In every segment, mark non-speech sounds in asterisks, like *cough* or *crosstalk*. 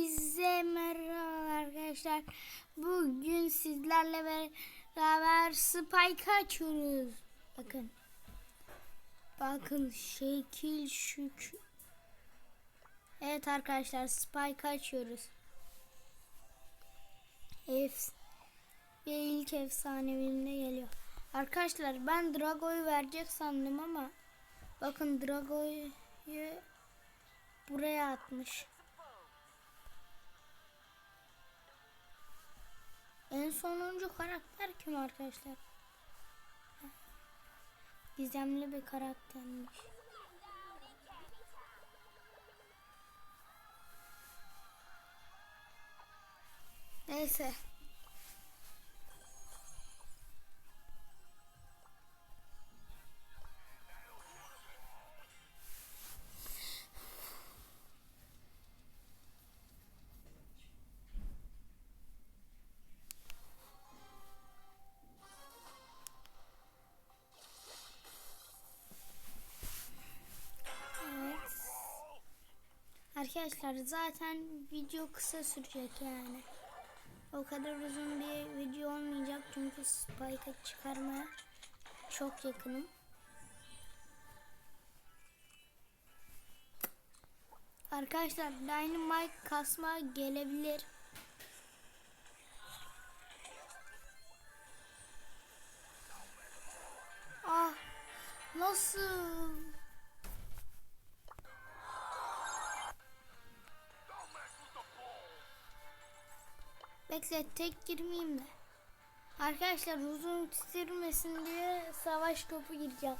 Size merhaba arkadaşlar. Bugün sizlerle beraber Spike açıyoruz. Bakın. Bakın şekil şük. Evet arkadaşlar Spike açıyoruz. Efs ve ilk efsanevimde geliyor. Arkadaşlar ben Drago'yu verecek sandım ama bakın Drago'yu buraya atmış. Sonuncu karakter kim arkadaşlar? Gizemli bir karaktermiş. Neyse. Arkadaşlar zaten video kısa sürecek yani. O kadar uzun bir video olmayacak çünkü Spike'ı çıkarmaya çok yakınım. Arkadaşlar Dynamite kasma gelebilir. Ah nasıl? Bekle tek girmeyeyim de. Arkadaşlar uzun sürmesin diye savaş topu gireceğim.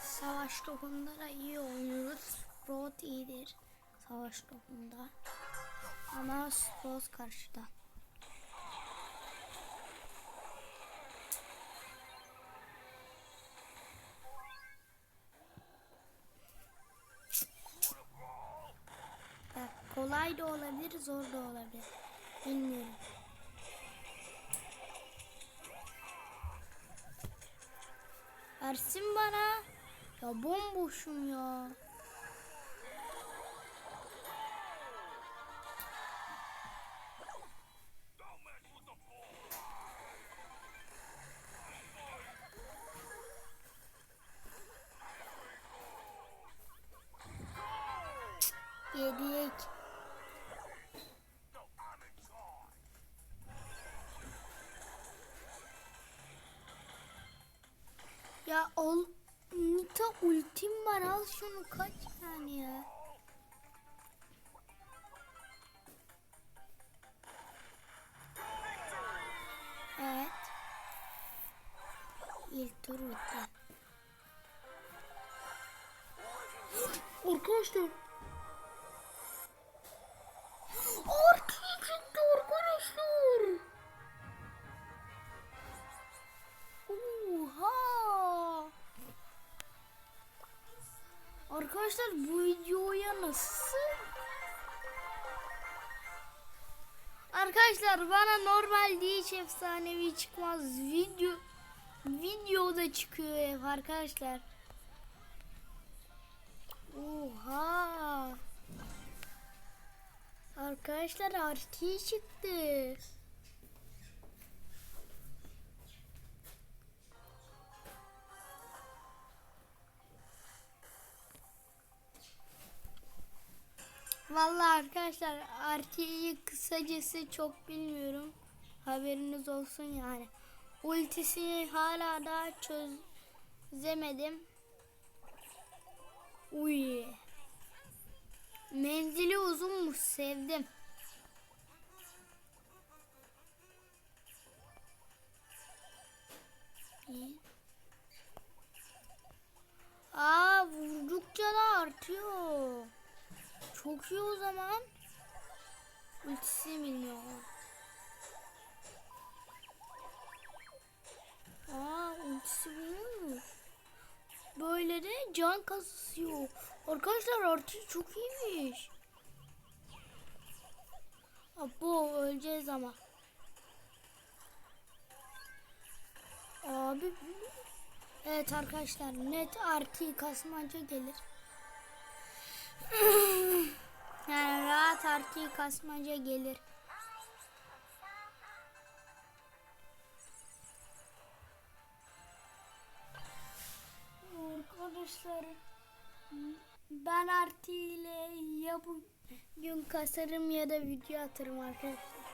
Savaş topunda da iyi oynuyoruz. Sprout iyidir savaş topunda. Ama Sprout karşıda. Kolay da olabilir, zor da olabilir. Bilmiyorum. Versin bana. Ya bomboşum ya. Ya ol Nita ultim var al şunu kaç yani ya. Evet. İlk tur bitti. Arkadaşlar Arkadaşlar bu videoya nasıl? Arkadaşlar bana normal değil hiç efsanevi çıkmaz. Video videoda çıkıyor hep arkadaşlar. Oha. Arkadaşlar artı çıktı. Vallahi arkadaşlar RT'yi kısacası çok bilmiyorum. Haberiniz olsun yani. Ultisini hala daha çözemedim. Uy. Menzili uzunmuş sevdim. Aa vurdukça da artıyor. Çok iyi o zaman. Ultisi bilmiyor. Aa ultisi bilmiyor. Böyle de can kasıyor. Arkadaşlar artı çok iyiymiş. Abo öleceğiz ama. Abi Evet arkadaşlar net artı kasmaca gelir. Yani rahat artı kasmaca gelir. Arkadaşlar ben artı ile ya bugün kasarım ya da video atarım arkadaşlar.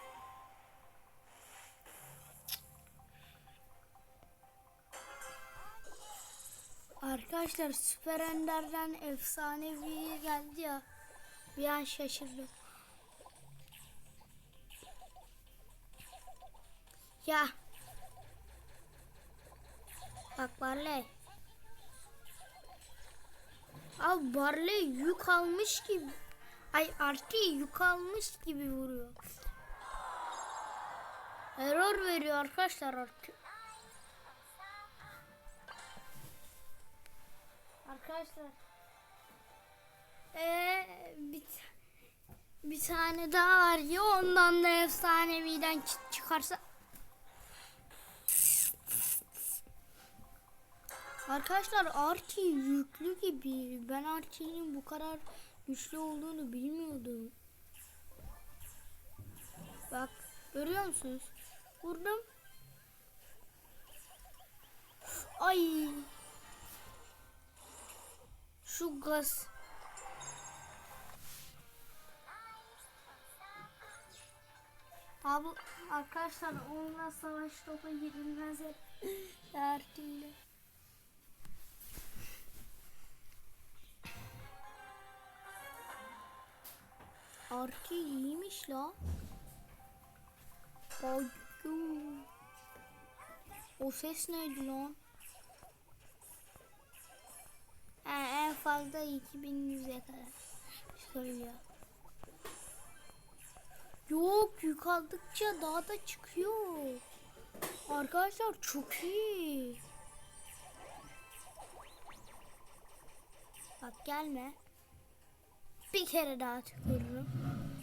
Arkadaşlar Süper Ender'den efsanevi geldi ya. Bir an şaşırdım. Ya. Bak Barley. Abi Barley yük almış gibi. Ay artı yük almış gibi vuruyor. Error veriyor arkadaşlar artı. Arkadaşlar. Ee, bir, bir tane daha var ya ondan da efsaneviden çıkarsa. Arkadaşlar Arti yüklü gibi. Ben Arti'nin bu kadar güçlü olduğunu bilmiyordum. Bak görüyor musunuz? Vurdum. Ay. Şu gaz. Abi arkadaşlar onunla savaş topa girilmez hep *laughs* derdiyle. Arki iyiymiş la. Bayyu. O ses neydi lan? He, en fazla 2100'e kadar söylüyor. Yok yük aldıkça daha da çıkıyor. Arkadaşlar çok iyi. Bak gelme. Bir kere daha tükürürüm.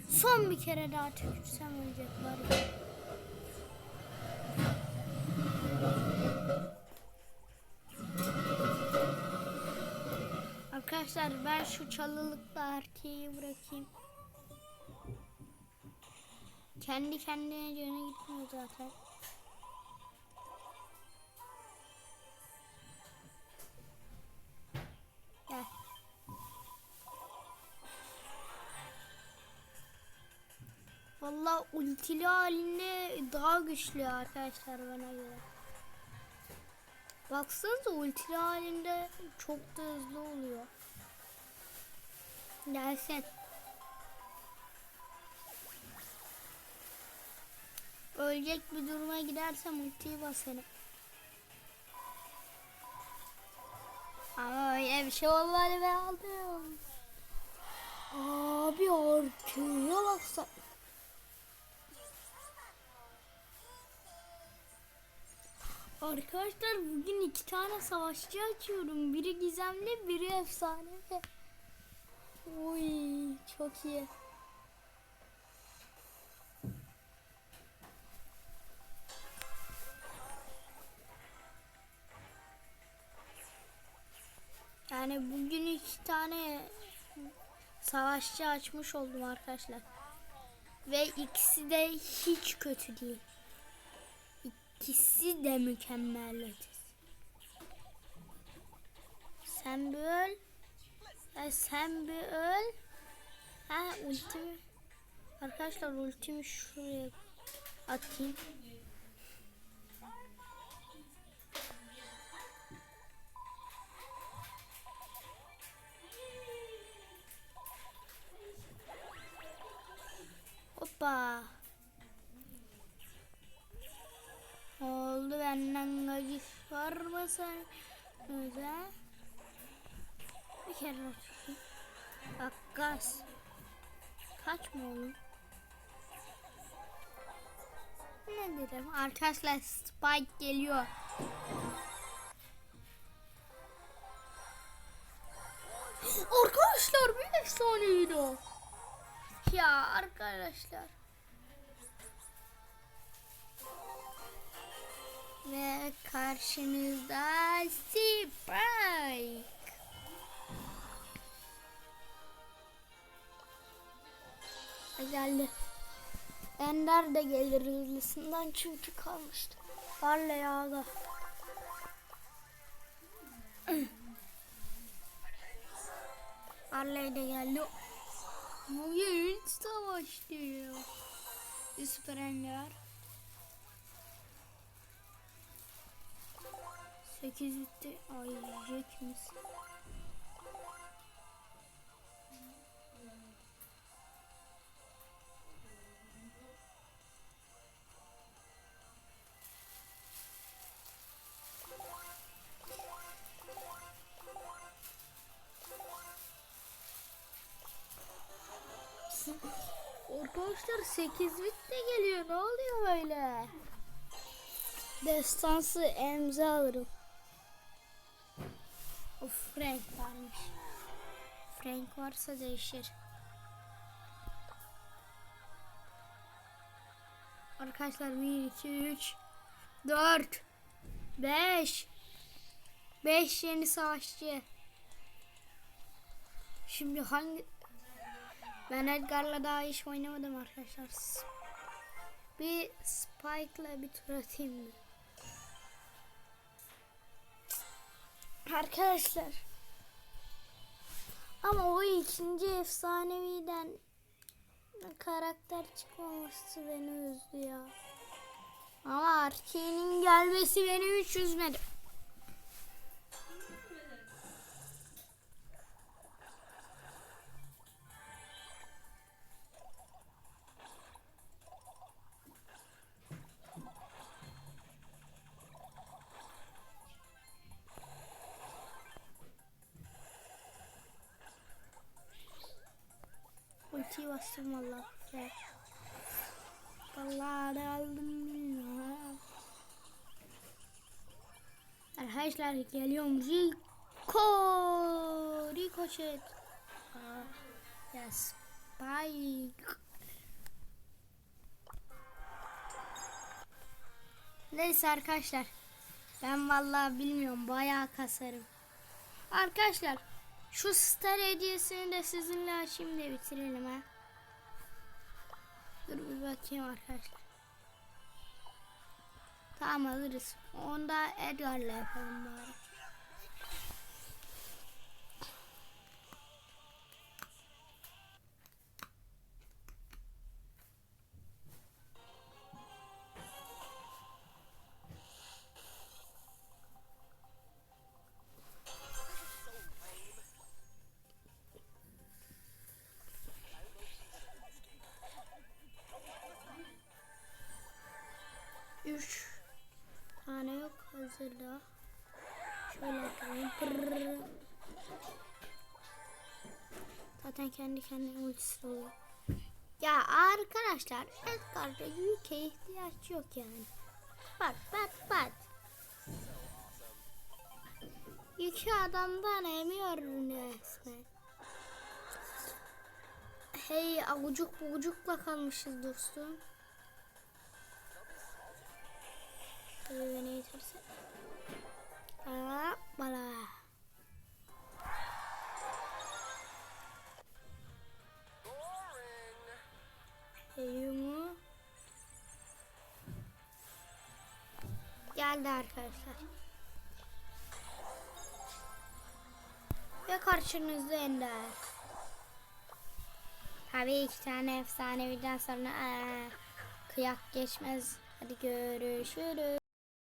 Son bir kere daha tükürsem ölecek var ya. Arkadaşlar ben şu çalılıkla erkeği bırakayım. Kendi kendine canı gitmiyor zaten. Gel. Vallahi ultili halinde daha güçlü arkadaşlar bana göre. Baksanıza ultili halinde çok da hızlı oluyor. Gelsin. Ölecek bir duruma gidersem ultiyi basarım. Ama öyle bir şey olmadı ben aldım. Abi artıya baksa. Arkadaşlar bugün iki tane savaşçı açıyorum. Biri gizemli, biri efsane. Oy çok iyi. Yani bugün iki tane savaşçı açmış oldum arkadaşlar. Ve ikisi de hiç kötü değil. İkisi de mükemmel. Sen bir öl. Ya sen bir öl. Ha ultimi. Arkadaşlar ultimi şuraya atayım. Hoppa. Oldu benden gacış var mı sen? Özel. Kere atayım. Bak gaz. Kaçma oğlum. Ne dedim? Arkadaşlar Spike geliyor. Arkadaşlar bir efsaneydi o. Ya arkadaşlar. Ve karşınızda Spike. Geldi. Ender de gelir hızlısından çünkü kalmıştı. Varla yağda. Harley de geldi. Bugün savaş diyor. Süper ender. 8 bitti. Ay yiyecek misin? Arkadaşlar 8 bit de geliyor. Ne oluyor böyle? Destansı emza alırım. Of Frank varmış. Frank varsa değişir. Arkadaşlar 1, 2, 3, 4, 5 5 yeni savaşçı. Şimdi hangi ben Edgar'la daha hiç oynamadım arkadaşlar. Bir Spike'la bir tur atayım mı? Arkadaşlar. Ama o ikinci efsaneviden karakter çıkmaması beni üzdü ya. Ama Arkee'nin gelmesi beni hiç üzmedi. Bastım valla. Vallahi da aldım bilmiyorum. Arkadaşlar geliyorum. Rico. Ricochet. Aa, ya Spike. Neyse arkadaşlar. Ben vallahi bilmiyorum. Bayağı kasarım. Arkadaşlar şu star hediyesini de sizinle da bitirelim ha. Dur bir bakayım arkadaşlar. Tamam alırız. Onu da Edgar'la yapalım bari. Hazırda. Şöyle. Pırrrr. Zaten kendi kendine ultisi oluyor. Ya arkadaşlar Edgar'da yüke ihtiyaç yok yani. Bak bak bak. Yükü adamdan emiyorum resmen. Hey avucuk bucukla kalmışız dostum. Tabii beni yeterse. Bala. Eyumu. Geldi arkadaşlar. Ve karşınızda Ender. Tabii iki tane efsaneviden sonra aa, kıyak geçmez. Hadi görüşürüz.